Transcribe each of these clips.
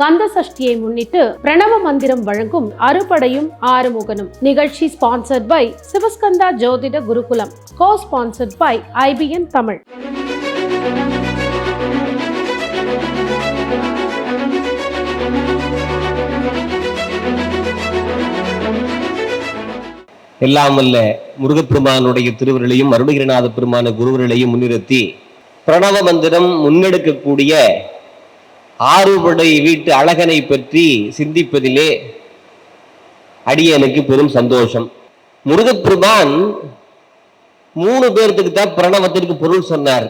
கந்த சஷ்டியை முன்னிட்டு பிரணவ மந்திரம் வழங்கும் அறுபடையும் ஆறுமுகனும். நிகழ்ச்சி sponsored by Sivaskanda Jothida Gurukulam. Co sponsored by IBN Tamil. எல்லாம் வல்ல முருகப்பெருமானுடைய திருவருளையும் அருணகிரிநாத பெருமான குருவர்களையும் முன்னிறுத்தி பிரணவ மந்திரம் முன்னெடுக்கக்கூடிய ஆறுபடை வீட்டு அழகனை பற்றி சிந்திப்பதிலே அடியனுக்கு பெரும் சந்தோஷம். முருகப்பெருமான் மூணு பேர்த்துக்கு தான் பிரணவத்திற்கு பொருள் சொன்னார்.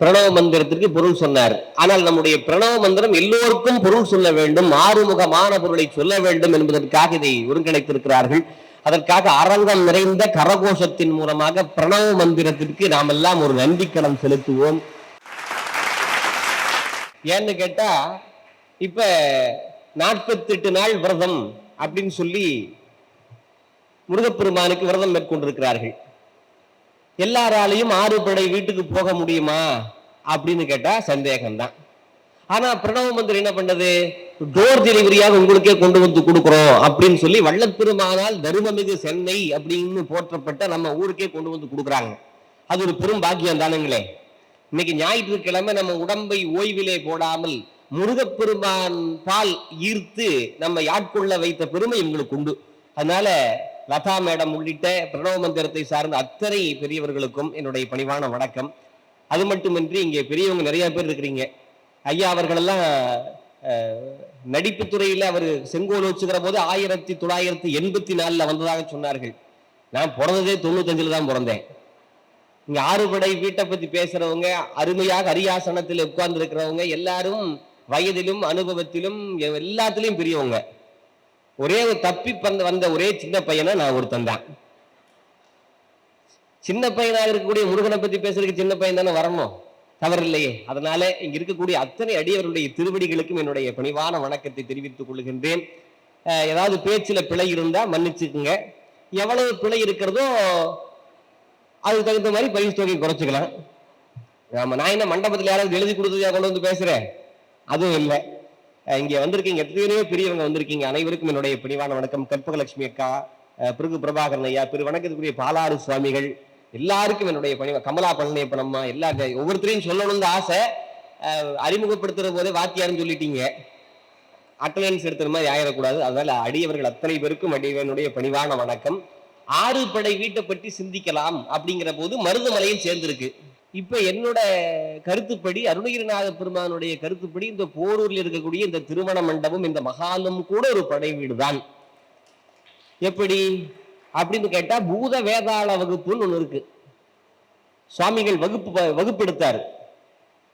பிரணவ மந்திரத்திற்கு பொருள் சொன்னார். ஆனால் நம்முடைய பிரணவ மந்திரம் எல்லோருக்கும் பொருள் சொல்ல வேண்டும் ஆறுமுகமான பொருளை சொல்ல வேண்டும் என்பதற்காக இதை ஒருங்கிணைத்திருக்கிறார்கள். அதற்காக அரங்கம் நிறைந்த கரகோஷத்தின் மூலமாக பிரணவ மந்திரத்திற்கு நாம் எல்லாம் ஒரு நன்றிக்கடன் செலுத்துவோம். ஏன்னு கேட்டா இப்ப நாற்பத்தெட்டு நாள் விரதம் அப்படின்னு சொல்லி முருகப்பெருமானுக்கு விரதம் மேற்கொண்டிருக்கிறார்கள். எல்லாராலையும் ஆறு படை வீட்டுக்கு போக முடியுமா அப்படின்னு கேட்டா சந்தேகம்தான். ஆனா பிரணவ மந்திரி என்ன பண்ணது? டோர் டெலிவரியாக உங்களுக்கே கொண்டு வந்து கொடுக்குறோம் அப்படின்னு சொல்லி வள்ளற்பெருமானால் தருமமிகு சென்னை அப்படின்னு போற்றப்பட்ட நம்ம ஊருக்கே கொண்டு வந்து கொடுக்குறாங்க. அது ஒரு பெரும் பாக்கியம் தானுங்களே. இன்னைக்கு ஞாயிற்றுக்கிழமை நம்ம உடம்பை ஓய்விலே போடாமல் முருகப்பெருமான் பால் ஈர்த்து நம்ம ஆட்கொள்ள வைத்த பெருமை எங்களுக்கு உண்டு. அதனால லதா மேடம் உள்ளிட்ட பிரணவ மந்திரத்தை சார்ந்த அத்தனை பெரியவர்களுக்கும் என்னுடைய பணிவான வணக்கம். அது மட்டுமின்றி இங்கே பெரியவங்க நிறைய பேர் இருக்கிறீங்க. ஐயா அவர்களெல்லாம் நடிப்பு நடிப்புத் துறையில அவர் செங்கோல் வச்சுக்கிற போது ஆயிரத்தி தொள்ளாயிரத்தி எண்பத்தி நாலுல வந்ததாக சொன்னார்கள். நான் பிறந்ததே தொண்ணூத்தஞ்சுல தான் பிறந்தேன். இங்க ஆறுபடை வீட்டை பத்தி பேசுறவங்க அருமையாக அரியாசனத்தில் உட்கார்ந்து இருக்கிறவங்க எல்லாரும் வயதிலும் அனுபவத்திலும் எல்லாத்திலையும் பெரியவங்க. ஒரே ஒரு தப்பி வந்த ஒரே சின்ன பையனை நான் ஒருத்தன் தான். சின்ன பையனாக இருக்கக்கூடிய முருகனை பத்தி பேசுறதுக்கு சின்ன பையன் தானே வரணும்? தவறில்லையே. அதனால இங்க இருக்கக்கூடிய அத்தனை அடியவருடைய திருவடிகளுக்கும் என்னுடைய பணிவான வணக்கத்தை தெரிவித்துக் கொள்கின்றேன். அஹ் ஏதாவது பேச்சுல பிழை இருந்தா மன்னிச்சுக்குங்க. எவ்வளவு பிழை இருக்கிறதோ அதுக்கு தகுந்த மாதிரி பரிசு தொகை குறைச்சிக்கலாம். ஆமா நான் என்ன மண்டபத்தில் யாராவது எழுதி கொடுத்ததையா கொண்டு வந்து பேசுகிறேன் அதுவும் இல்லை. இங்கே வந்திருக்கீங்க எத்தனையோ பெரியவங்க வந்திருக்கீங்க. அனைவருக்கும் என்னுடைய பணிவான வணக்கம். கற்பகலட்சுமி அக்கா பிருகு பிரபாகரன் ஐயா பிற வணக்கத்துக்குரிய பாலாறு சுவாமிகள் எல்லாருக்கும் என்னுடைய பணிவா கமலா பழனியப்பன் அம்மா எல்லா ஒவ்வொருத்தரையும் சொல்லணும்னு ஆசை. அஹ் அறிமுகப்படுத்துற போதே வாத்தியாருன்னு சொல்லிட்டீங்க. அட்டண்டன்ஸ் எடுத்துற மாதிரி ஆயிடக்கூடாது. அதனால அடியவர்கள் அத்தனை பேருக்கும் அடியவனுடைய பணிவான வணக்கம். ஆறு படை வீட்டை பற்றி சிந்திக்கலாம் அப்படிங்கிற போது மருதமலையும் சேர்ந்திருக்கு. இப்ப என்னோட கருத்துப்படி அருணகிரிநாத பெருமானுடைய கருத்துப்படி இந்த போரூர்ல இருக்கக்கூடிய இந்த திருமண மண்டபம் இந்த மகாலும் கூட ஒரு படை வீடு தான் எப்படி? அப்படின்னு கேட்டா பூத வேதாள வகுப்புன்னு ஒண்ணு இருக்கு. சுவாமிகள் வகுப்பு வகுப்பு வகுப்பெடுத்தார்.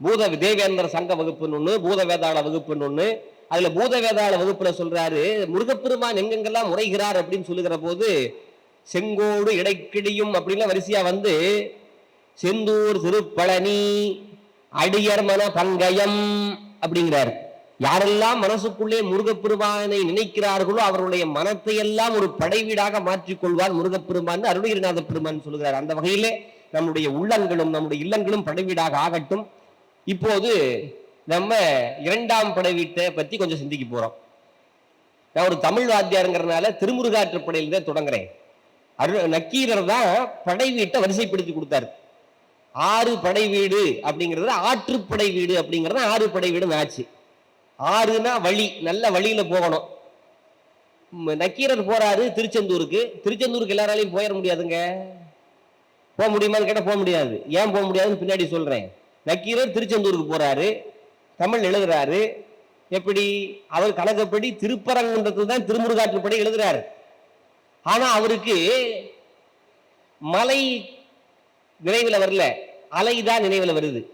பூத தேவேந்திர சங்க வகுப்புன்னு ஒண்ணு பூத வேதாள வகுப்புன்னு ஒண்ணு. அதுல பூத வேதாள வகுப்புல சொல்றாரு முருகப்பெருமான் எங்கெங்கெல்லாம் முறைகிறார்? அப்படின்னு சொல்லுகிற போது செங்கோடு இடைக்கிடியும் அப்படின்லாம் வரிசையா வந்து செந்தூர் திருப்பழனி அடியர் மன பங்கயம் அப்படிங்கிறார். யாரெல்லாம் மனசுக்குள்ளே முருகப்பெருமானை நினைக்கிறார்களோ அவருடைய மனத்தை எல்லாம் ஒரு படைவீடாக மாற்றிக்கொள்வார் முருகப்பெருமான் அருணகிரிநாத பெருமான் சொல்கிறார். அந்த வகையிலே நம்முடைய உள்ளங்களும் நம்முடைய இல்லங்களும் படைவீடாக ஆகட்டும். இப்போது நம்ம இரண்டாம் படைவீட்டை பத்தி கொஞ்சம் சிந்திக்க போறோம். நான் ஒரு தமிழ் வாத்தியாருங்கிறதுனால திருமுருகாற்றுப்படையில தான் தொடங்குறேன். அரு நக்கீரர் தான் படை வீட்டை வரிசைப்படுத்தி கொடுத்தாரு. ஆறு படை வீடு அப்படிங்கிறது ஆற்றுப்படை வீடு அப்படிங்கிறது ஆறு படை வீடுன்னு ஆச்சு ஆறுனா வழி நல்ல வழியில போகணும். நக்கீரர் போறாரு திருச்செந்தூருக்கு. திருச்செந்தூருக்கு எல்லாராலையும் போயிட முடியாதுங்க. போக முடியுமான்னு கேட்டா போக முடியாது. ஏன் போக முடியாதுன்னு பின்னாடி சொல்றேன். நக்கீரர் திருச்செந்தூருக்கு போறாரு. தமிழ் எழுதுறாரு. எப்படி? அவர் கணக்கப்படி திருப்பரங்குன்றத்தில் தான் திருமுருகாற்றுப்படை எழுதுறாரு. ஆனா அவருக்கு மலை நினைவுல வரல. அலைதான் நினைவுல வருது.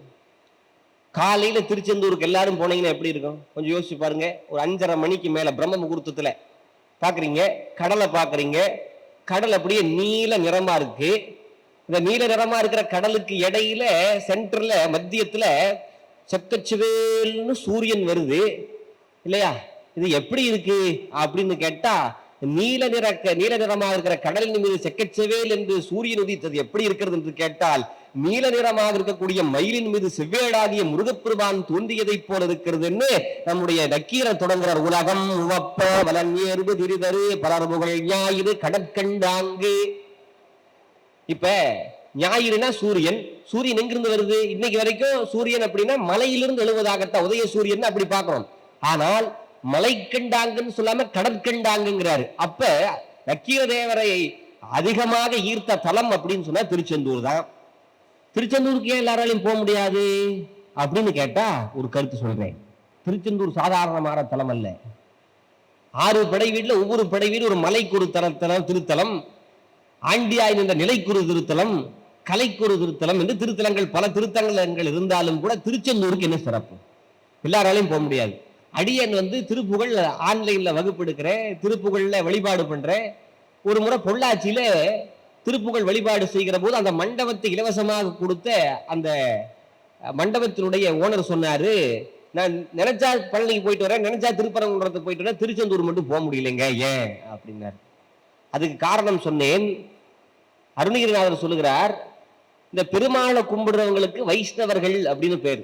காலையில திருச்செந்தூருக்கு எல்லாரும் போனீங்கன்னா எப்படி இருக்கும்? கொஞ்சம் யோசிச்சு பாருங்க. ஒரு அஞ்சரை மணிக்கு மேல பிரம்ம முகூர்த்தத்துல பாக்குறீங்க கடலை பாக்குறீங்க. கடல் அப்படியே நீல நிறமா இருக்கு. இந்த நீல நிறமா இருக்கிற கடலுக்கு இடையில சென்டர்ல மத்தியத்துல செக்கச்சுவேல்னு சூரியன் வருது. இல்லையா? இது எப்படி இருக்கு? அப்படின்னு கேட்டா நீல நிற நீல நிறமா இருக்கிற கடலின் மீது செக்கச்செவேல் என்று சூரியன் உதித்தது எப்படி இருக்கிறது என்று கேட்டால் நீல நிறமாக இருக்கக்கூடிய மயிலின் மீது செவ்வேடாகிய முருகப்பெருமான் தோன்றியதைப் போல இருக்கிறதுன்னு நம்முடைய நக்கீர தொடங்குறார் உலகம் உவப்ப வலன் திரிதரு பலர் புகழ் ஞாயிறு கடற்கண்டாங்கு இப்ப ஞாயிறுனா சூரியன். சூரியன் எங்கிருந்து வருது? இன்னைக்கு வரைக்கும் சூரியன் அப்படின்னா மலையிலிருந்து எழுவதாகத்தான் உதய சூரியன் அப்படி பார்க்கிறோம். ஆனால் மலைக்கண்டாங்கன்னு சொல்லாம கடற்கண்டாங்கிறாரு அப்ப லக்கிய தேவரை அதிகமாக ஈர்த்த தலம் அப்படின்னு சொன்னா திருச்செந்தூர் தான். திருச்செந்தூருக்கு ஏன் எல்லாராலையும் போக முடியாது? அப்படின்னு கேட்டா ஒரு கருத்து சொல்றேன். திருச்செந்தூர் சாதாரணமான தலம் அல்ல. ஆறு படை வீட்டில் ஒவ்வொரு படை வீடு ஒரு மலைக்குரு தலத்தலம் திருத்தலம் ஆண்டியாய் நின்ற நிலைக்குறு திருத்தலம் கலைக்குறு திருத்தலம் என்று திருத்தலங்கள் பல திருத்தலங்கள் இருந்தாலும் கூட திருச்செந்தூருக்கு என்ன சிறப்பு? எல்லாராலையும் போக முடியாது. அடியன் வந்து திருப்புகழ் ஆன்லைன்ல வகுப்பு எடுக்கிறேன் திருப்புகழ்ல வழிபாடு பண்றேன். ஒரு முறை பொள்ளாச்சியில திருப்புகழ் வழிபாடு செய்கிற போது அந்த மண்டபத்தை இலவசமாக கொடுத்த அந்த மண்டபத்தினுடைய ஓனர் சொன்னாரு நான் நினைச்சா பழனிக்கு போயிட்டு வரேன் நினைச்சா திருப்பரங்குன்றத்துக்கு போயிட்டு வரேன் திருச்செந்தூர் மட்டும் போக முடியலைங்க ஏன்? அப்படின்னாரு. அதுக்கு காரணம் சொன்னேன். அருணகிரிநாதர் சொல்லுகிறார் இந்த பெருமாளை கும்பிடுறவங்களுக்கு வைஷ்ணவர்கள் அப்படின்னு பேர்.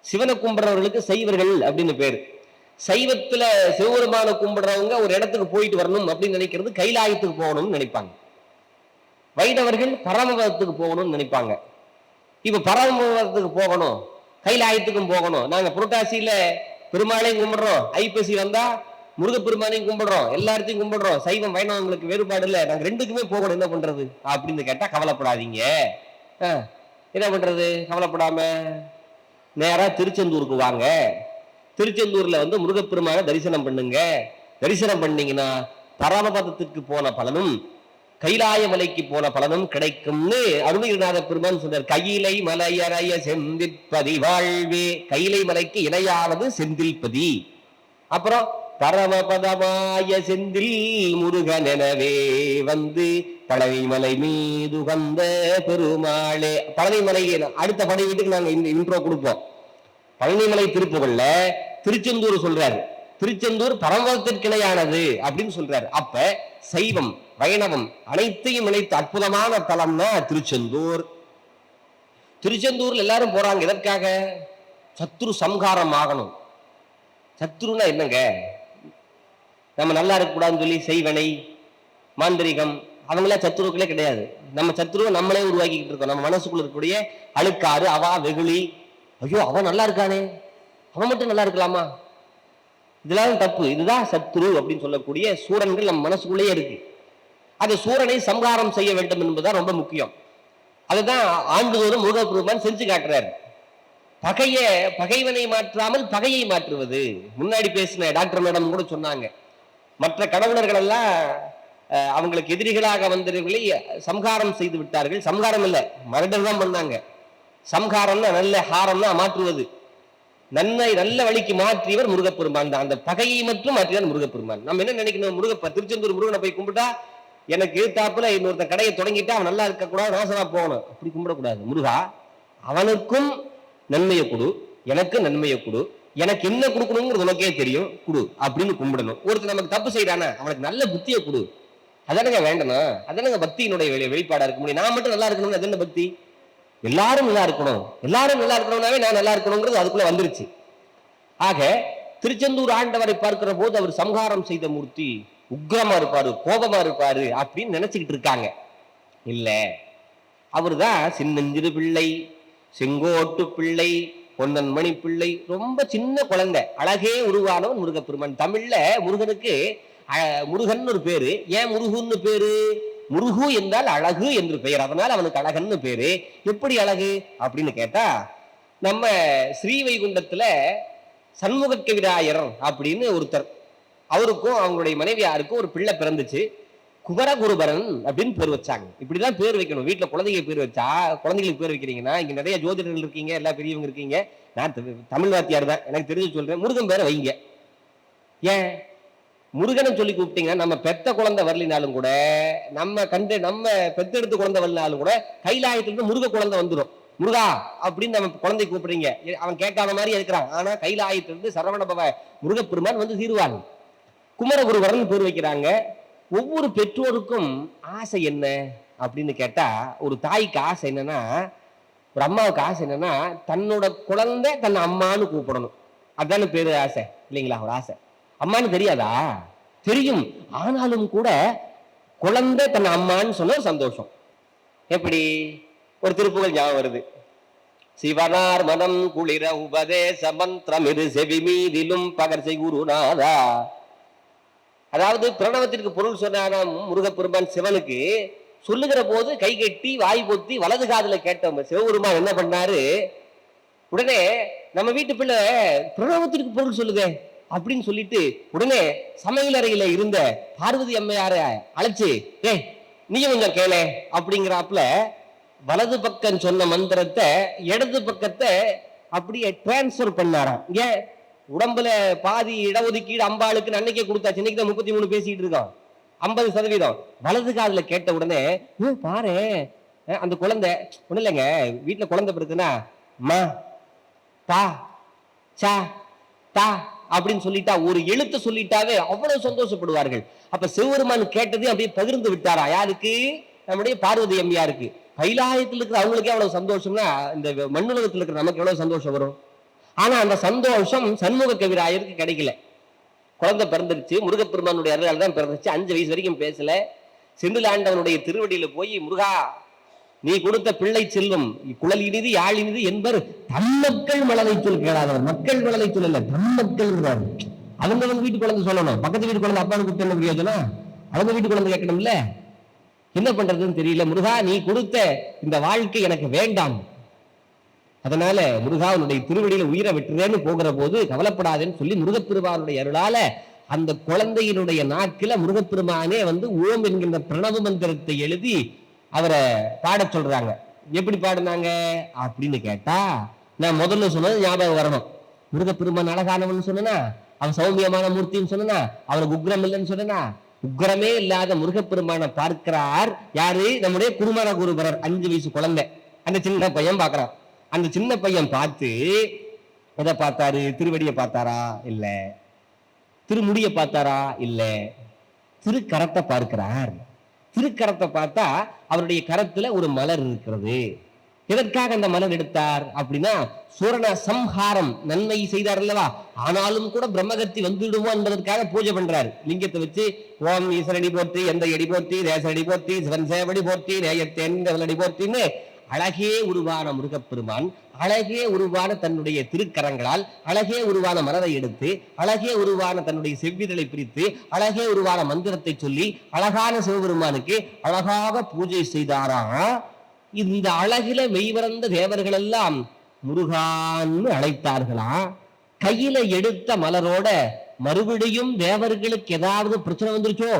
சிவனை கும்பிடுறவர்களுக்கு சைவர்கள் அப்படின்னு பேர். சைவத்துல சிவபெருமான கும்பிடுறவங்க ஒரு இடத்துக்கு போயிட்டு வரணும் அப்படின்னு நினைக்கிறது கைலாயத்துக்கு போகணும்னு நினைப்பாங்க. வைணவர்கள் பரமபதத்துக்கு போகணும்னு நினைப்பாங்க. இப்ப பரமபதத்துக்கு போகணும் கைலாயத்துக்கும் போகணும். நாங்க புரட்டாசியில பெருமாளையும் கும்பிடுறோம். ஐப்பசி வந்தா முருகப்பெருமானையும் கும்பிடுறோம். எல்லாத்தையும் கும்பிடுறோம். சைவம் வைணவங்களுக்கு வேறுபாடு இல்லை. நாங்க ரெண்டுக்குமே போகணும். என்ன பண்றது? அப்படின்னு கேட்டா கவலைப்படாதீங்க. ஆ, என்ன பண்றது? கவலைப்படாம நேராக திருச்செந்தூருக்கு வாங்க. திருச்செந்தூரில் வந்து முருகப்பெருமான தரிசனம் பண்ணுங்க. தரிசனம் பண்ணீங்கன்னா பரமபதத்துக்கு போன பலனும் கைலாய மலைக்கு போன பலனும் கிடைக்கும்னு அருணகிரிநாத பெருமான் சொன்னார். கையிலை மலையறைய செந்திற்பதி வாழ்வே. கைலை மலைக்கு இணையாவது செந்தில்பதி. அப்புறம் பரமபதமாய செந்தில் முருகன் எனவே வந்து பழனிமலை மீது வந்த பெருமாளே. பழனிமலை அடுத்த படை வீட்டுக்கு நாங்க இந்த இன்ட்ரோ கொடுப்போம். பழனிமலை திருப்புகள்ல திருச்செந்தூர் சொல்றாரு. திருச்செந்தூர் பரமத்திற்கிணையானது அப்படின்னு சொல்றாரு. அப்ப சைவம் வைணவம் அனைத்தையும் இணைத்து அற்புதமான தலம்னா திருச்செந்தூர். திருச்செந்தூர்ல எல்லாரும் போறாங்க எதற்காக? சத்ரு சம்ஹாரம் ஆகணும். சத்ருன்னா என்னங்க? நம்ம நல்லா இருக்கக்கூடாதுன்னு சொல்லி செய்வனை மாந்திரிகம் அவங்களாம் சத்துருக்களே கிடையாது. நம்ம சத்துருவை நம்மளே உருவாக்கிக்கிட்டு இருக்கோம். நம்ம மனசுக்குள்ள இருக்கக்கூடிய அழுக்காறு அவா வெகுளி. ஐயோ அவன் நல்லா இருக்கானே. அவன் மட்டும் நல்லா இருக்கலாமா? இதெல்லாம் தப்பு. இதுதான் சத்ரு அப்படின்னு சொல்லக்கூடிய சூரன்கள் நம்ம மனசுக்குள்ளேயே இருக்கு. அந்த சூரனை சம்ஹாரம் செய்ய வேண்டும் என்பதுதான் ரொம்ப முக்கியம். அதுதான் ஆண்டுதோறும் முருகப்பெருமான் செஞ்சு காட்டுறாரு. பகைய பகைவனை மாற்றாமல் பகையை மாற்றுவது. முன்னாடி பேசின டாக்டர் மேடம் கூட சொன்னாங்க. மற்ற கடவுளர்கள் எல்லாம் அவங்களுக்கு எதிரிகளாக வந்தவர்களை சம்ஹாரம் செய்து விட்டார்கள். சம்ஹாரம் இல்ல மரடர் தான் பண்ணாங்க. சம்ஹாரம்னா நல்ல ஹாரம்னா மாற்றுவது. நன்மை நல்ல வழிக்கு மாற்றியவர் முருகப்பெருமான் தான். அந்த பகையை மட்டும் மாற்றியவர் முருகப்பெருமான். நம்ம என்ன நினைக்கணும்? முருகப்ப திருச்செந்தூர் முருகனை போய் கும்பிட்டா எனக்கு எதிர்த்தாப்புல இன்னொருத்தன் கடையை தொடங்கிட்டா அவன் நல்லா இருக்கக்கூடாது நாசமா போகணும். அப்படி கும்பிடக்கூடாது. முருகா அவனுக்கும் நன்மையை கொடு. எனக்கு நன்மையை கொடு. எனக்கு என்ன கொடுக்கணுங்கிறது உனக்கே தெரியும். கொடு. அப்படின்னு கும்பிடணும். ஒருத்தர் நமக்கு தப்பு செய்யறானா அவனுக்கு நல்ல புத்தியை கொடு. அதானங்க வேண்டணும் அதானங்க பக்தியினுடைய வெளி- வெளிப்பாடா இருக்க முடியும். நான் மட்டும் நல்லா இருக்கணும்னு அது என்ன பக்தி? எல்லாரும் நல்லா இருக்கணும். எல்லாரும் நல்லா இருக்கணும்னாவே நான் நல்லா இருக்கணுங்கிறது அதுக்குள்ள வந்துருச்சு. ஆக திருச்செந்தூர் ஆண்டவரை பார்க்கிற போது அவர் சம்ஹாரம் செய்த மூர்த்தி உக்ரமா இருப்பாரு கோபமா இருப்பாரு அப்படின்னு நினைச்சுக்கிட்டு இருக்காங்க. இல்ல. அவர்தான் சின்னஞ்சிறு பிள்ளை செங்கோட்டு பிள்ளை பொன்னன் மணி பிள்ளை ரொம்ப சின்ன குழந்தை. அழகே உருவானவன் முருகப்பெருமான். தமிழ்ல முருகனுக்கு முருகன் ஒரு பேரு. ஏன் முருகுன்னு பேரு? முருகு என்றால் அழகு என்று பெயர். அதனால் அவனுக்கு அழகன்னு பேரு. எப்படி அழகு? அப்படின்னு கேட்டா நம்ம ஸ்ரீவைகுண்டத்துல சண்முக கவிராயர் அப்படின்னு ஒருத்தர். அவருக்கும் அவங்களுடைய மனைவியாருக்கும் ஒரு பிள்ளை பிறந்துச்சு. குமரகுருபரன் அப்படின்னு பேர் வச்சாங்க. இப்படிதான் பேர் வைக்கணும். வீட்டில் குழந்தைங்க பேர் வச்சா குழந்தைங்களுக்கு பேர் வைக்கிறீங்கன்னா இங்க நிறைய ஜோதிடர்கள் இருக்கீங்க எல்லா பெரியவங்க இருக்கீங்க. நான் தமிழ் வாத்தியார் தான். எனக்கு தெரிஞ்சு சொல்றேன். முருகன் பேரை வைங்க. ஏன்? முருகனை சொல்லி கூப்பிட்டீங்கன்னா நம்ம பெத்த குழந்தை வரலினாலும் கூட நம்ம கண்டு நம்ம பெத்தெடுத்து குழந்தை வரலினாலும் கூட கைலாயத்திலிருந்து முருக குழந்தை வந்துடும் முருகா அப்படின்னு நம்ம குழந்தை கூப்பிடுறீங்க. அவன் கேட்காத மாதிரி இருக்கிறான். ஆனா கைலாயத்திலிருந்து சரவணபவ முருகப்பெருமான் வந்து தீர்வான் குமரகுருவரன் பேர் வைக்கிறாங்க. ஒவ்வொரு பெற்றோருக்கும் ஆசை என்ன? அப்படின்னு கேட்டா ஒரு தாய்க்கு ஆசை என்னன்னா ஒரு அம்மாவுக்கு ஆசை என்னன்னா தன்னோட குழந்தை தன் அம்மான்னு கூப்பிடணும். அதானே பேரு ஆசை. இல்லைங்களா? ஒரு ஆசை. அம்மான்னு தெரியாதா? தெரியும். ஆனாலும் கூட குழந்தை தன் அம்மான்னு சொன்ன சந்தோஷம். எப்படி? ஒரு திருப்புகள் ஞாபகம் வருது. சிவனார் மனம் குளிர உபதேச மந்திரமிரு செவி மீதிலும் பகர்சை குருநாதா? அதாவது பிரணவத்திற்கு பொருள் சொன்ன முருகப்பெருமான் சிவனுக்கு? சொல்லுகிற போது கை கட்டி வாய் பொத்தி வலது காதில் கேட்டவங்க சிவபெருமான் என்ன பண்ணாரு? உடனே நம்ம வீட்டு பிள்ளை பிரணவத்திற்கு பொருள் சொல்லுங்க. அப்படின்னு சொல்லிட்டு உடனே சமையலறையில இருந்த பார்வதி அம்மையார அழைச்சு ஏ நீயும் கொஞ்சம் கேளே அப்படிங்கிறாப்புல வலது பக்கம் சொன்ன மந்திரத்தை இடது பக்கத்தை அப்படியே டிரான்ஸ்ஃபர் பண்ணாராம். ஏன் உடம்புல பாதி இடஒதுக்கீடு அம்பாளுக்கு அன்னைக்கே கொடுத்தாச்சு. இன்னைக்கு தான் முப்பத்தி மூணு பேசிட்டு இருக்கோம். ஐம்பது சதவீதம். வலது காதுல கேட்ட உடனே பாரு அந்த குழந்தை ஒன்றும் இல்லைங்க வீட்டுல குழந்தை பிறகுனா மா தா சா தா அப்படின்னு சொல்லிட்டா ஒரு எழுத்து சொல்லிட்டாவே அவ்வளவு சந்தோஷப்படுவார்கள். அப்ப சிவபெருமான் கேட்டதையும் அப்படியே பகிர்ந்து விட்டாரா? யாருக்கு? நம்முடைய பார்வதி அம்மையாருக்கு. கைலாயத்தில் இருக்கிற அவங்களுக்கே அவ்வளவு சந்தோஷம்னா இந்த மண்ணுலகத்தில் இருக்கிற நமக்கு எவ்வளவு சந்தோஷம் வரும்? ஆனா அந்த சந்தோஷம் சண்முக கவிராயருக்கு கிடைக்கல. குழந்தை பிறந்துருச்சு முருகப்பெருமானுடைய அருளால் தான் பிறந்துச்சு அஞ்சு வயசு வரைக்கும் பேசல. செந்திலாண்டவனுடைய திருவடியில போய் முருகா நீ கொடுத்த பிள்ளை செல்வம் குழல் இனிது யாழ் இனிது என்பர் தம்மக்கள் மலரை சொல் கேளாதவர். மக்கள் மலரை சொல்லல இல்ல அவங்க அவங்க வீட்டு குழந்தை சொல்லணும். பக்கத்து வீட்டு குழந்தை அப்பாவுக்கு கொடுத்த என்ன பிரயோஜனம் அவங்க வீட்டு குழந்தை கேட்கணும்ல? என்ன பண்றதுன்னு தெரியல. முருகா நீ கொடுத்த இந்த வாழ்க்கை எனக்கு வேண்டாம். அதனால முருகா உன்னுடைய திருவடியில உயிரை விட்டுறேன்னு போகிற போது கவலைப்படாதேன்னு சொல்லி முருகப்பெருமானுடைய அருளால அந்த குழந்தையினுடைய நாக்கில முருகப்பெருமானே வந்து ஓம் என்கின்ற பிரணவ மந்திரத்தை எழுதி அவரை பாட சொல்றாங்க. எப்படி பாடினாங்க? அப்படின்னு கேட்டா நான் முதல்ல சொன்னது ஞாபகம் வரணும். முருகப்பெருமான் அழகானவன் சொன்னா அவன் சௌமியமான மூர்த்தின்னு சொன்னா அவனுக்கு உக்ரம் இல்லைன்னு சொன்னா உக்ரமே இல்லாத முருகப்பெருமானை பார்க்கிறார் யாரு? நம்முடைய குருமான குருபரர் அஞ்சு வயசு குழந்தை. அந்த சின்ன பையன் பார்க்கறான். அந்த சின்ன பையன் பார்த்து எதை பார்த்தாரு? திருவடியை பார்த்தாரா? இல்லை. திருமுடியை பார்த்தாரா? இல்லை. திருக்கரத்தை பார்க்கிறார். திருக்கரத்தை பார்த்தா அவருடைய கரத்துல ஒரு மலர் இருக்கிறது. எதற்காக அந்த மலர் எடுத்தார் அப்படின்னா சூரண சம்ஹாரம் நன்மை செய்தார் அல்லவா ஆனாலும் கூட பிரம்மகத்தி வந்துடுமோ என்பதற்காக பூஜை பண்றாரு. லிங்கத்தை வச்சு ஓம் ஈஸ்வரடி போர்த்தி எந்த எடி போர்த்தி தேசடி போர்த்தி சிவன் சேவடி போர்த்தி நேயத்தேன் அடி போர்த்தின்னு அழகே உருவான முருகப்பெருமான் அழகே உருவான தன்னுடைய திருக்கரங்களால் அழகே உருவான மலரை எடுத்து அழகே உருவான தன்னுடைய செவ்விதழை பிரித்து அழகே உருவான மந்திரத்தை சொல்லி அழகான சிவபெருமானுக்கு அழகாக பூஜை செய்தாராம் இந்த அழகில மெய்வரந்த தேவர்கள் எல்லாம் முருகான்னு அழைத்தார்களாம் கையில எடுத்த மலரோட மறுபடியும் தேவர்களுக்கு ஏதாவது பிரச்சனை வந்துருச்சோ?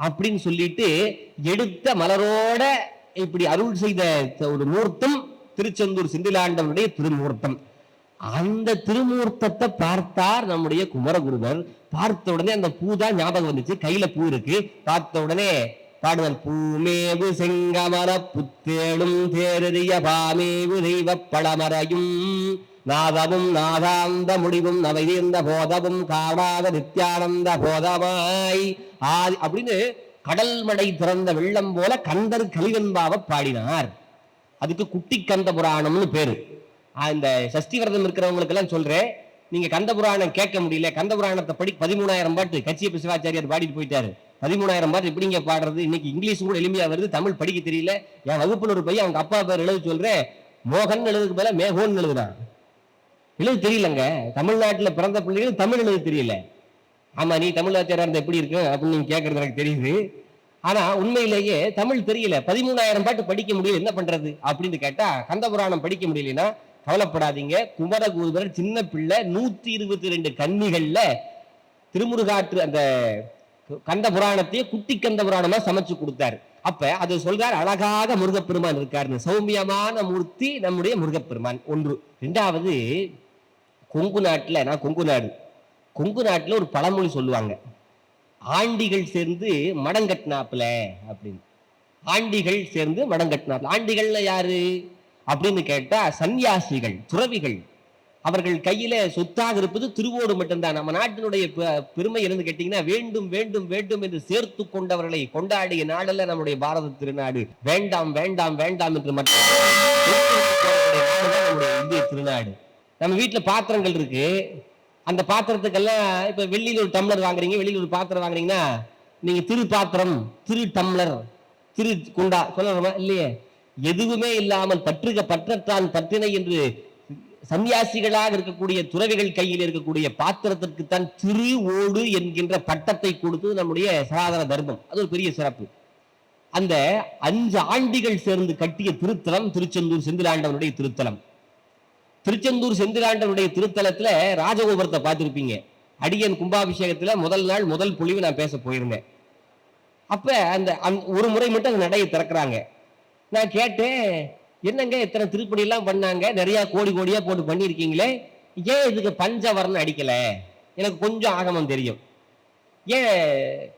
அப்படின்னு சொல்லிட்டு எடுத்த மலரோட இப்படி அருள் செய்த ஒரு மூர்த்தம் திருச்செந்தூர் சிந்திலாண்டவருடைய திருமூர்த்தம். அந்த திருமூர்த்தத்தை பார்த்தார் நம்முடைய குமரகுருவர் பார்த்த உடனே அந்த பூ தான் ஞாபகம் வந்துச்சு. கையில பூ இருக்கு. பார்த்த உடனே பாடுவர் பூமேவு செங்கமர புத்தேளும் தேரறிய பாமேவு தெய்வ பழமறையும் நாதமும் நாதாந்த முடிவும் நவைதீர்ந்த போதமும் காணாத நித்யானந்த போதமாய். ஆதி அப்படின்னு கடல் மடை திறந்த வெள்ளம் போல கந்தர் கலிவெண்பாவை பாடினார். அதுக்கு குட்டி கந்த புராணம்னு பேரு. இந்த சஷ்டி விரதம் இருக்கிறவங்களுக்கு எல்லாம் சொல்றேன். நீங்க கந்த புராணம் கேட்க முடியல. கந்த புராணத்தை படி பதிமூணாயிரம் பாட்டு கச்சியப்ப சிவாச்சாரியார் பாடிட்டு போயிட்டாரு. பதிமூணாயிரம் பாட்டு எப்படிங்க பாடுறது? இன்னைக்கு இங்கிலீஷ் கூட எளிமையா வருது தமிழ் படிக்க தெரியல. என் வகுப்புல ஒரு பையன் அவங்க அப்பா பேர் எழுத சொல்றேன். மோகன் எழுதுக்கு மேல மேகோன் எழுதுறான். எழுத தெரியலங்க. தமிழ்நாட்டுல பிறந்த பிள்ளைகள் தமிழ் எழுத தெரியல. ஆமா நீ தமிழ் ஆச்சாரியா இருந்தா எப்படி இருக்கு அப்படின்னு நீங்க கேட்கறது எனக்கு தெரியுது. ஆனா உண்மையிலேயே தமிழ் தெரியல. பதிமூணாயிரம் பாட்டு படிக்க முடியல என்ன பண்றது? அப்படின்னு கேட்டா கந்த புராணம் படிக்க முடியலன்னா கவலைப்படாதீங்க. குமரகுருபரர் சின்ன பிள்ளை நூத்தி இருபத்தி ரெண்டு கன்னிகள்ல திருமுருகாற்று அந்த கந்த புராணத்தையே குட்டி கந்த புராணமா சமைச்சு கொடுத்தாரு. அப்ப அது சொல்றார் அழகாக முருகப்பெருமான் இருக்காருன்னு. சௌமியமான மூர்த்தி நம்முடைய முருகப்பெருமான். ஒன்று. ரெண்டாவது கொங்கு நாட்டுல நான் கொங்கு நாடு. கொங்கு நாட்டுல ஒரு பழமொழி சொல்லுவாங்க. ஆண்டிகள் சேர்ந்து மடங்கட்டினாப்புல அப்படின்னு. ஆண்டிகள் சேர்ந்து மடங்கட்டினாப்புல ஆண்டிகள்ல யாரு? அப்படின்னு கேட்டா சன்னியாசிகள் துறவிகள். அவர்கள் கையில சொத்தாக இருப்பது திருவோடு மட்டும்தான். நம்ம நாட்டினுடைய பெ- பெருமை இருந்து கேட்டீங்கன்னா வேண்டும் வேண்டும் வேண்டும் என்று சேர்த்து கொண்டவர்களை கொண்டாடிய நாடல்ல நம்முடைய பாரத திருநாடு. வேண்டாம் வேண்டாம் வேண்டாம் என்று மட்டும் நம்முடைய இந்திய திருநாடு. நம்ம வீட்டுல பாத்திரங்கள் இருக்கு. அந்த பாத்திரத்துக்கெல்லாம் இப்ப வெளியில ஒரு டம்ளர் வாங்குறீங்க வெளியில் ஒரு பாத்திரம் வாங்குறீங்கன்னா நீங்க திரு பாத்திரம் திரு டம்ளர் திரு குண்டா சொல்லணுமா? இல்லையே. எதுவுமே இல்லாமல் பற்றுக பற்றத்தான் பற்றினை என்று சன்னியாசிகளாக இருக்கக்கூடிய துறவிகள் கையில் இருக்கக்கூடிய பாத்திரத்திற்குத்தான் திரு ஓடு என்கின்ற பட்டத்தை கொடுத்தது நம்முடைய சனாதன தர்மம். அது ஒரு பெரிய சிறப்பு. அந்த அஞ்சு ஆண்டிகள் சேர்ந்து கட்டிய திருத்தலம் திருச்செந்தூர் செந்திலாண்டவனுடைய திருத்தலம். திருச்செந்தூர் செந்திலாண்டனுடைய திருத்தலத்துல ராஜகோபுரத்தை பார்த்துருப்பீங்க. அடியன் கும்பாபிஷேகத்துல முதல் நாள் முதல் பொழிவு நான் பேச போயிருந்தேன். அப்ப அந்த ஒரு முறை மட்டும் அந்த நடையை திறக்கிறாங்க. நான் கேட்டேன் என்னங்க இத்தனை திருப்பணி எல்லாம் பண்ணாங்க? நிறைய கோடி கோடியா போட்டு பண்ணியிருக்கீங்களே? ஏன் இதுக்கு பஞ்சவரணம் அடிக்கல? எனக்கு கொஞ்சம் ஆகமம் தெரியும். ஏன்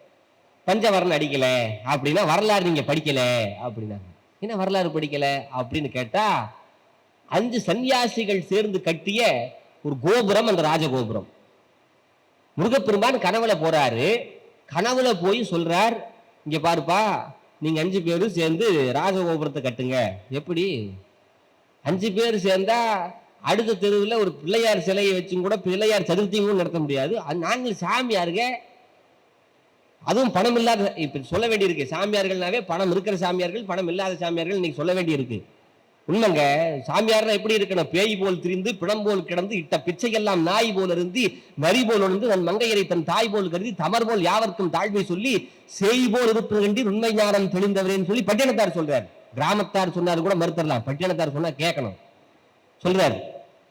பஞ்சவரணம் அடிக்கல? அப்படின்னா வரலாறு நீங்க படிக்கல. அப்படின்னாங்க. என்ன வரலாறு படிக்கல? அப்படின்னு கேட்டா அஞ்சு சன்னியாசிகள் சேர்ந்து கட்டிய ஒரு கோபுரம் அந்த ராஜகோபுரம். முருகப்பெருமான் கனவுல போறாரு. கனவுல போய் சொல்றார் இங்க பாருப்பா நீங்க அஞ்சு பேரும் சேர்ந்து ராஜகோபுரத்தை கட்டுங்க. எப்படி? அஞ்சு பேர் சேர்ந்தா அடுத்த தெருவில் ஒரு பிள்ளையார் சிலையை வச்சும் கூட பிள்ளையார் சதுர்த்தியும் நடத்த முடியாது. அது நாங்கள் சாமியாருங்க அதுவும் பணம் இல்லாத இப்ப சொல்ல வேண்டியிருக்கு. சாமியார்கள்னாவே பணம் இருக்கிற சாமியார்கள் பணம் இல்லாத சாமியார்கள் இன்னைக்கு சொல்ல வேண்டியிருக்கு. உண்மைங்க சாமியார்னா எப்படி இருக்கணும்? பேய் போல் திரிந்து பிணம் போல் கிடந்து இட்ட பிச்சையெல்லாம் நாய் போல் இருந்து நரி போல் இருந்து தன் மங்கையரை தன் தாய் போல் கருதி தமர் போல் யாவர்க்கும் தாழ்வை சொல்லி செய் போல் இருப்பது உண்மை ஞானம் தெளிந்தவரேன்னு சொல்லி பட்டினத்தார் சொல்றார். கிராமத்தார் சொன்னாரு கூட மறுத்தரலாம். பட்டினத்தார் சொன்னா கேட்கணும். சொல்றாரு.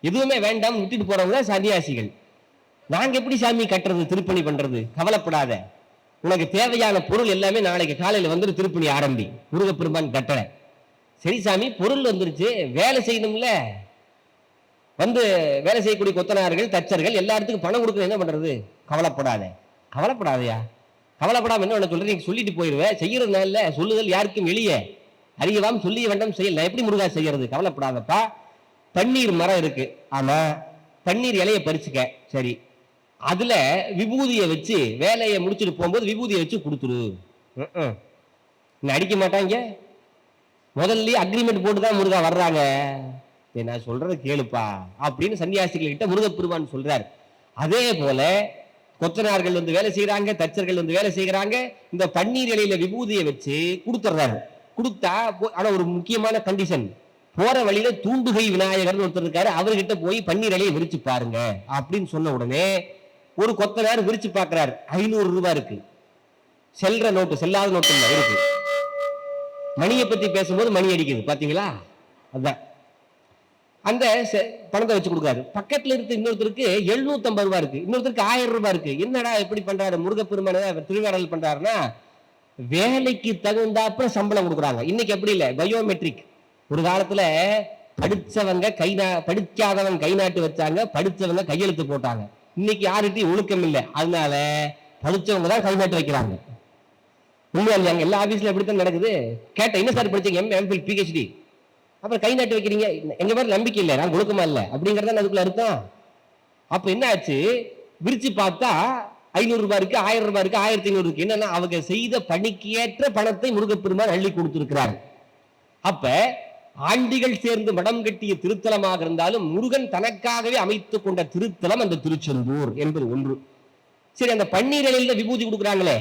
எதுவுமே வேண்டாம் விட்டுட்டு போறவங்க சன்னியாசிகள். நாங்க எப்படி சாமி கட்டுறது திருப்பணி பண்றது? கவலைப்படாத. உனக்கு தேவையான பொருள் எல்லாமே நாளைக்கு காலையில வந்துட்டு திருப்பணி ஆரம்பி. முருகப்பெருமான் கட்டுறேன் சரி சாமி பொருள் வந்துருச்சு வேலை செய்யணும்ல. வந்து வேலை செய்யக்கூடிய கொத்தனார்கள் தச்சர்கள் எல்லாத்துக்கும் பணம் கொடுக்க என்ன பண்ணுறது கவலைப்படாத. கவலைப்படாதயா? கவலைப்படாமல் என்ன பண்ண நீங்கள் நீங்க சொல்லிட்டு போயிருவேன் இல்லை சொல்லுதல் யாருக்கும் வெளியே. அறியவாம் சொல்லிய வேண்டாம் செய்யல. எப்படி முருகா செய்கிறது கவலைப்படாதப்பா. தண்ணீர் மரம் இருக்கு. ஆமாம் தண்ணீர் இலையை பறிச்சுக்க. சரி. அதில் விபூதியை வச்சு வேலையை முடிச்சுட்டு போகும்போது விபூதியை வச்சு கொடுத்துரு. ம் இன்னும் அடிக்க மாட்டாங்க? முதல்ல அக்ரிமெண்ட் போட்டு தான் முருகா வர்றாங்க. நான் சொல்றத கேளுப்பா அப்படின்னு சன்னியாசிகள் கிட்ட முருகப்பெருமான் சொல்றாரு. அதே போல கொத்தனார்கள் வந்து வேலை செய்யறாங்க தச்சர்கள் வந்து வேலை செய்யறாங்க இந்த பன்னீர் இலையில விபூதியை வச்சு கொடுத்துட்றாரு. கொடுத்தா போ- ஆனா ஒரு முக்கியமான கண்டிஷன் போற வழியில தூண்டுகை விநாயகர்னு ஒருத்தர் இருக்காரு அவர்கிட்ட போய் பன்னீர் இலையை விரிச்சு பாருங்க அப்படின்னு சொன்ன உடனே ஒரு கொத்தனார் விரிச்சு பாக்குறாரு ஐநூறு ரூபாய் இருக்கு. செல்ற நோட்டு செல்லாத நோட்டு இருக்கு. மணியை பத்தி பேசும்போது மணி அடிக்குது பாத்தீங்களா? அதுதான் அந்த செ- பணத்தை வச்சு கொடுக்காரு. பக்கத்துல இருந்து இன்னொருத்தருக்கு 750 ரூபா இருக்கு. இன்னொருத்தருக்கு ஆயிரம் ரூபாய் இருக்கு. என்னடா எப்படி பண்றாரு? முருகப்பெருமான திருவாடல் பண்றாருன்னா வேலைக்கு தகுந்தாப்புல சம்பளம் கொடுக்குறாங்க. இன்னைக்கு எப்படி இல்லை? பயோமெட்ரிக். ஒரு காலத்துல படிச்சவங்க கை நா படிக்காதவன் கை நாட்டு வச்சாங்க படிச்சவங்க கையெழுத்து போட்டாங்க. இன்னைக்கு யார்கிட்டையும் ஒழுக்கம் இல்லை. அதனால படிச்சவங்க தான் கை நாட்டு வைக்கிறாங்க. உண்மையா இல்லையாங்க எல்லா ஆபீஸ்ல எப்படித்தான் நடக்குது. கேட்டேன் என்ன சார் படிச்சீங்க? எம் எம்பில் பிஹெச்டி அப்புறம் கை நாட்டு வைக்கிறீங்க. எங்க பேர் நம்பிக்கை இல்லை. நான் கொடுக்கமா இல்லை. அப்படிங்கறத அதுக்குள்ள அர்த்தம். அப்ப என்ன ஆச்சு? விரிச்சு பார்த்தா ஐநூறு ரூபாய் இருக்கு ஆயிரம் ரூபாய் இருக்கு ஆயிரத்தி ஐநூறு இருக்கு. என்னன்னா அவங்க செய்த பணிக்கு ஏற்ற பணத்தை முருகப்பெருமான் அள்ளி கொடுத்திருக்கிறார். அப்ப ஆண்டிகள் சேர்ந்து மடம் கட்டிய திருத்தலமாக இருந்தாலும் முருகன் தனக்காகவே அமைத்துக் கொண்ட திருத்தலம் அந்த திருச்செந்தூர் என்பது ஒன்று. சரி அந்த பன்னீர் விபூதி கொடுக்குறாங்களே.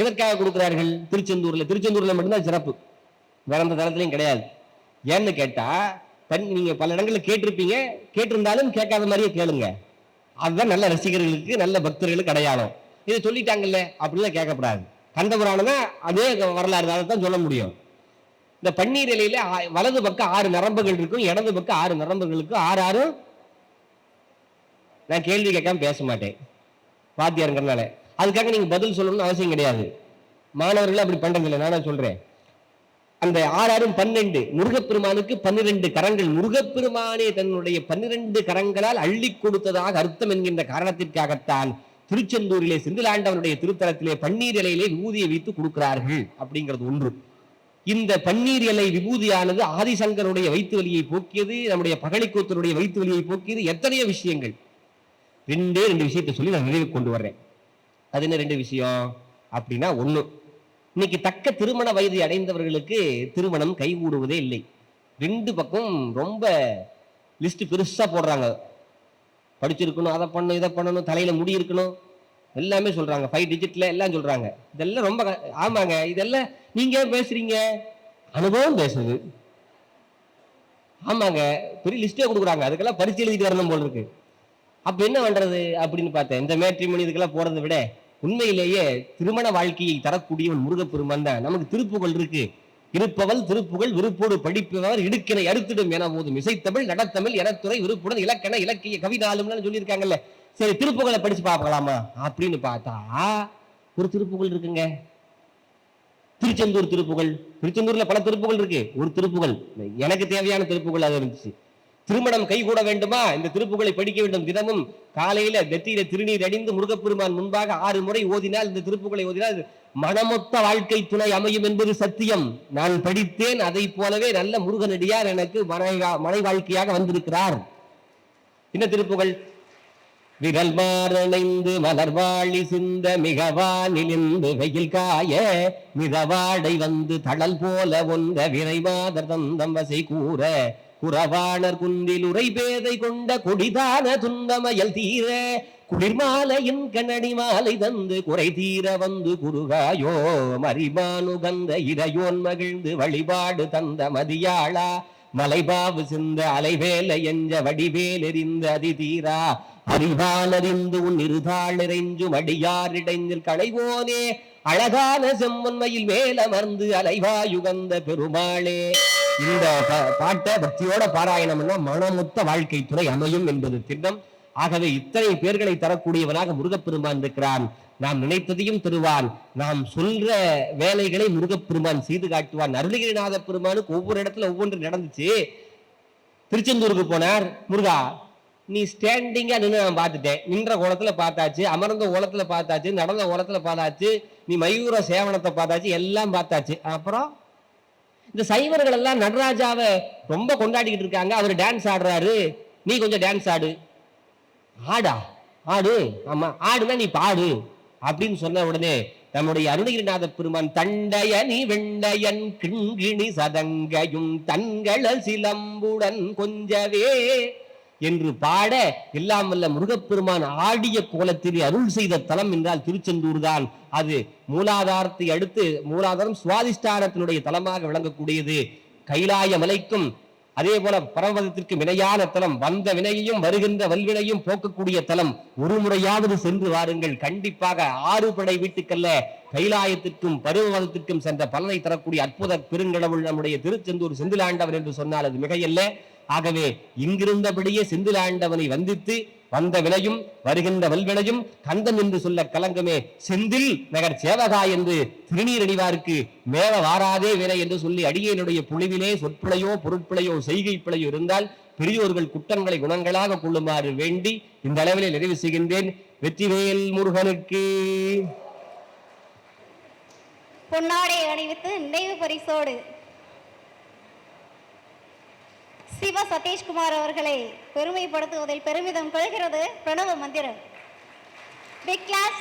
எதற்காக கொடுக்கிறார்கள்? திருச்செந்தூர்ல. திருச்செந்தூர்ல மட்டும்தான் சிறப்பு. வேற எந்த தளத்திலையும் கிடையாது. ஏன்னு கேட்டா தன் நீங்க பல இடங்களில் கேட்டிருப்பீங்க. கேட்டிருந்தாலும் கேட்காத மாதிரியே கேளுங்க. அதுதான் நல்ல ரசிகர்களுக்கு நல்ல பக்தர்களுக்கு அடையாளம். இதை சொல்லிட்டாங்கல்ல அப்படிலாம் கேட்கக்கூடாது. கந்தபுராணம் தான் அதே வரலாறு. அதை தான் சொல்ல முடியும். இந்த பன்னீர் இலையில ஆ- வலது பக்கம் ஆறு நரம்புகள் இருக்கும். இடது பக்கம் ஆறு நரம்புகளுக்கு ஆறு ஆறும் நான் கேள்வி கேட்காம பேச மாட்டேன். வாத்தியாருங்கிறனால அதுக்காக நீங்க பதில் சொல்லணும்னு அவசியம் கிடையாது. மாணவர்கள் அப்படி பண்றதில்லை. நானே சொல்றேன். அந்த ஆறாரும் பன்னெண்டு முருகப்பெருமானுக்கு பன்னிரண்டு கரங்கள். முருகப்பெருமானே தன்னுடைய பன்னிரண்டு கரங்களால் அள்ளி கொடுத்ததாக அர்த்தம் என்கின்ற காரணத்திற்காகத்தான் திருச்செந்தூரிலே செந்திலாண்டவனுடைய திருத்தலத்திலே பன்னீர் இலையிலே விபூதியை வைத்து கொடுக்கிறார்கள் அப்படிங்கிறது ஒன்று. இந்த பன்னீர் இலை விபூதியானது ஆதிசங்கருடைய வயிற்று வலியை போக்கியது நம்முடைய பகழிக்கூத்தருடைய வயிற்று வலியை போக்கியது எத்தனையோ விஷயங்கள். ரெண்டே ரெண்டு விஷயத்தை சொல்லி நான் நினைவு கொண்டு வர்றேன். அது என்ன ரெண்டு விஷயம்? அப்படின்னா ஒண்ணு. இன்னைக்கு தக்க திருமண வயது அடைந்தவர்களுக்கு திருமணம் கைகூடுவதே இல்லை. ரெண்டு பக்கம் ரொம்ப லிஸ்ட் பெருசா போடுறாங்க. படிச்சிருக்கணும் அதை பண்ணணும் இதை பண்ணணும் தலையில முடி இருக்கணும். எல்லாமே சொல்றாங்க. ஃபைவ் டிஜிட்ல எல்லாம் சொல்றாங்க. இதெல்லாம் ரொம்ப ஆமாங்க. இதெல்லாம் நீங்க ஏன் பேசுறீங்க? அனுபவம் பேசுது. ஆமாங்க. பெரிய லிஸ்டே கொடுக்குறாங்க. அதுக்கெல்லாம் பரிசு எழுதிட்டு வரணும் போல இருக்கு. அப்ப என்ன பண்றது? அப்படின்னு பார்த்தேன். இந்த மேட்ரிமணி இதுக்கெல்லாம் போறதை விட உண்மையிலேயே திருமண வாழ்க்கையை தரக்கூடியவன் முருகப்பெருமான் தான். நமக்கு திருப்புகழ் இருக்கு. இருப்பவள் திருப்புகழ் விருப்போடு படிப்பவர் இடுக்கினை அறுத்திடும் என போதும். இசைத்தமிழ் நடத்தமிழ் எனத்துறை விருப்புடன் இலக்கண இலக்கிய கவிதாலும்னு சொல்லியிருக்காங்கல்ல. சரி திருப்புகளை படிச்சு பார்க்கலாமா? அப்படின்னு பார்த்தா ஒரு திருப்புகழ் இருக்குங்க. திருச்செந்தூர் திருப்புகள் திருச்செந்தூர்ல பல திருப்புகள் இருக்கு. ஒரு திருப்புகழ். எனக்கு தேவையான திருப்புகள் அது இருந்துச்சு. திருமணம் கைகூட வேண்டுமா? இந்த திருப்புகளை படிக்க வேண்டும் தினமும். காலையில வெற்றியில திருநீர் அணிந்து முருகப்பெருமான் முன்பாக ஆறு முறை ஓதினால் இந்த திருப்புகளை ஓதினால் மனமொத்த வாழ்க்கை துணை அமையும் என்பது சத்தியம். நான் படித்தேன் அதை போலவே நல்ல முருகனடியார் எனக்கு மனை மனை வாழ்க்கையாக வந்திருக்கிறார். என்ன திருப்புகள் விரல் மாறணைந்து மலர்வாழி சிந்த மிகவானிலிருந்து வெயில் காய மிதவாடை வந்து தளல் போல ஒன்ற விரைவாதர் தந்தம் வசை கூற குறவாளர் குந்தில் உரை பேதை கொண்ட கொடிதான துன்பமயல் தீர குளிர்மாலையின் கண்ணடி மாலை தந்து குறை தீர வந்து குருகாயோ மரிமானுகந்த இறையோன் மகிழ்ந்து வழிபாடு தந்த மதியாளா மலைபாவு சிந்த அலைவேல எஞ்ச வடிவேல் எறிந்த அதிதீரா அறிவானறிந்து உன் இருதாள் நிறைஞ்சும் அடியாரிடைஞ்சில் களைவோனே அழகான செம்மன்மையில் மேலமர்ந்து அலைவாயுகந்த பெருமாளே. இந்த பாட்டை பக்தியோட பாராயணம்னா மனமுத்த வாழ்க்கை துறை அமையும் என்பது திட்டம். ஆகவே இத்தனை பேர்களை தரக்கூடியவனாக முருகப்பெருமான் இருக்கிறான். நாம் நினைத்ததையும் தருவான். நாம் சொல்ற வேலைகளை முருகப்பெருமான் செய்து காட்டுவான். அருணகிரிநாத பெருமானுக்கு ஒவ்வொரு இடத்துல ஒவ்வொன்று நடந்துச்சு. திருச்செந்தூருக்கு போனார். முருகா நீ ஸ்டாண்டிங்கா நின்று நான் பார்த்துட்டேன். நின்ற கோலத்துல பார்த்தாச்சு அமர்ந்த கோலத்துல பார்த்தாச்சு நடந்த ஓலத்துல பார்த்தாச்சு நீ மயூர சேவனத்தை பார்த்தாச்சு எல்லாம் பார்த்தாச்சு. அப்புறம் இந்த சைவர்கள் எல்லாம் நடராஜாவை ரொம்ப கொண்டாடிக்கிட்டு இருக்காங்க. அவர் டான்ஸ் ஆடுறாரு. நீ கொஞ்சம் டான்ஸ் ஆடு. ஆடா? ஆடு? ஆமா. ஆடுனா நீ பாடு. அப்படின்னு சொன்ன உடனே நம்முடைய அருணகிரிநாத பெருமான் தண்டயனி வெண்டையன் கிண்கிணி சதங்கையும் தங்கள சிலம்புடன் கொஞ்சவே என்று பாட எல்லாம் வல்ல முருகப்பெருமான் ஆடிய கோலத்தில் அருள் செய்த தலம் என்றால் திருச்செந்தூர் தான். அது மூலாதாரத்தை அடுத்து மூலாதாரம் சுவாதிஷ்டானத்தினுடைய தலமாக விளங்கக்கூடியது. கைலாய மலைக்கும் அதே போல பரமபதத்திற்கு வினையான தலம் வந்த வினையையும் வருகின்ற வல்வினையும் போக்கக்கூடிய தலம். ஒரு முறையாவது சென்று வாருங்கள். கண்டிப்பாக ஆறு படை வீட்டுக்கல்ல கைலாயத்திற்கும் பருவமதத்திற்கும் சென்ற பலனை தரக்கூடிய அற்புத பெருங்கடவுள் நம்முடைய திருச்செந்தூர் செந்திலாண்டவர் என்று சொன்னால் அது மிகையல்ல. ஆகவே இங்கிருந்தபடியே செந்திலாண்டவனை வந்தித்து வந்த விலையும் வருகின்ற வல்வினையும் கந்தன் என்று சொல்ல கலங்கமே செந்தில் நகர் சேவகா என்று திருநீர் அணிவாருக்கு மேல வாராதே வினை என்று சொல்லி அடியேனுடைய புழுவிலே சொற்பிழையோ பொருட்பிழையோ செய்கை பிழையோ இருந்தால் பெரியோர்கள் குற்றங்களை குணங்களாக கொள்ளுமாறு வேண்டி இந்த அளவிலே நிறைவு செய்கின்றேன். வெற்றிவேல் முருகனுக்கு. பொன்னாடை அணிவித்து நினைவு பரிசோடு. சிவ சதீஷ்குமார் அவர்களை பெருமைப்படுத்துவதில் பெருமிதம் கொள்கிறது பிரணவ மந்திரம் பிக் கிளாஸ்